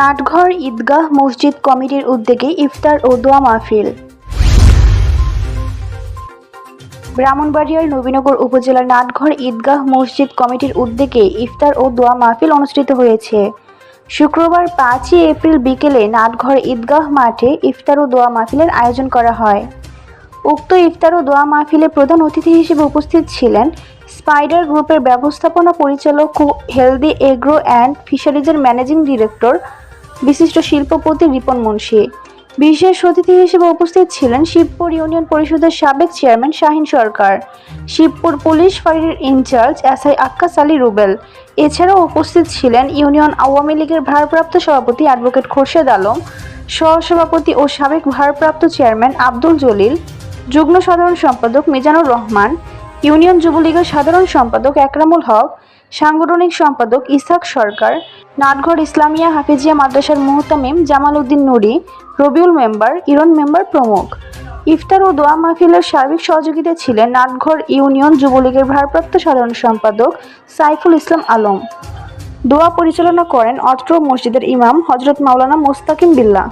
নাটঘর, ঈদগাহ, মসজিদ, কমিটির উদ্যোগে ইফতার ও দোয়া মাহফিল। ব্রাহ্মণবাড়িয়ার নবীনগর উপজেলার নাটঘর, ঈদগাহ, মসজিদ, কমিটির উদ্যোগে ইফতার ও দোয়া মাহফিল অনুষ্ঠিত হয়েছে। শুক্রবার পাঁচই এপ্রিল বিকেলে নাটঘর, ঈদগাহ মাঠে ইফতার ও দোয়া মাহফিলের আয়োজন করা হয়। উক্ত ইফতার ও দোয়া মাহফিলে প্রধান অতিথি হিসেবে উপস্থিত ছিলেন স্পাইডার গ্রুপের ব্যবস্থাপনা পরিচালক হেলদি এগ্রো অ্যান্ড ফিশারিজের ম্যানেজিং ডিরেক্টর বিশিষ্ট শিল্পপতি রিপন মুন্সি। বিশেষ অতিথি হিসেবে উপস্থিত ছিলেন শিবপুর ইউনিয়ন পরিষদের সাবেক চেয়ারম্যান শাহিন সরকার, শিবপুর পুলিশ ফাঁড়ির ইনচার্জ এসআই আক্কাস আলী রুবেল। এছাড়াও উপস্থিত ছিলেন ইউনিয়ন আওয়ামী লীগের ভারপ্রাপ্ত সভাপতি অ্যাডভোকেট খোরশেদ আলম, সহসভাপতি ও সাবেক ভারপ্রাপ্ত চেয়ারম্যান আব্দুল জলিল, যুগ্ম সাধারণ সম্পাদক মিজানুর রহমান, ইউনিয়ন যুবলীগের সাধারণ সম্পাদক একরামুল হক, সাংগঠনিক সম্পাদক ইসাক সরকার নাটঘর ইসলামিয়া হাফিজিয়া মাদ্রাসার মুহতামিম জামাল উদ্দিন নুরি, রবিউল মেম্বার, ইরন মেম্বার প্রমুখ। ইফতার ও দোয়া মাহফিলের সার্বিক সহযোগিতা ছিলেন নাটঘর ইউনিয়ন যুবলীগের ভারপ্রাপ্ত সাধারণ সম্পাদক সাইফুল ইসলাম আলম। দোয়া পরিচালনা করেন অত্র মসজিদের ইমাম হজরত মাওলানা মোস্তাকিম বিল্লাহ।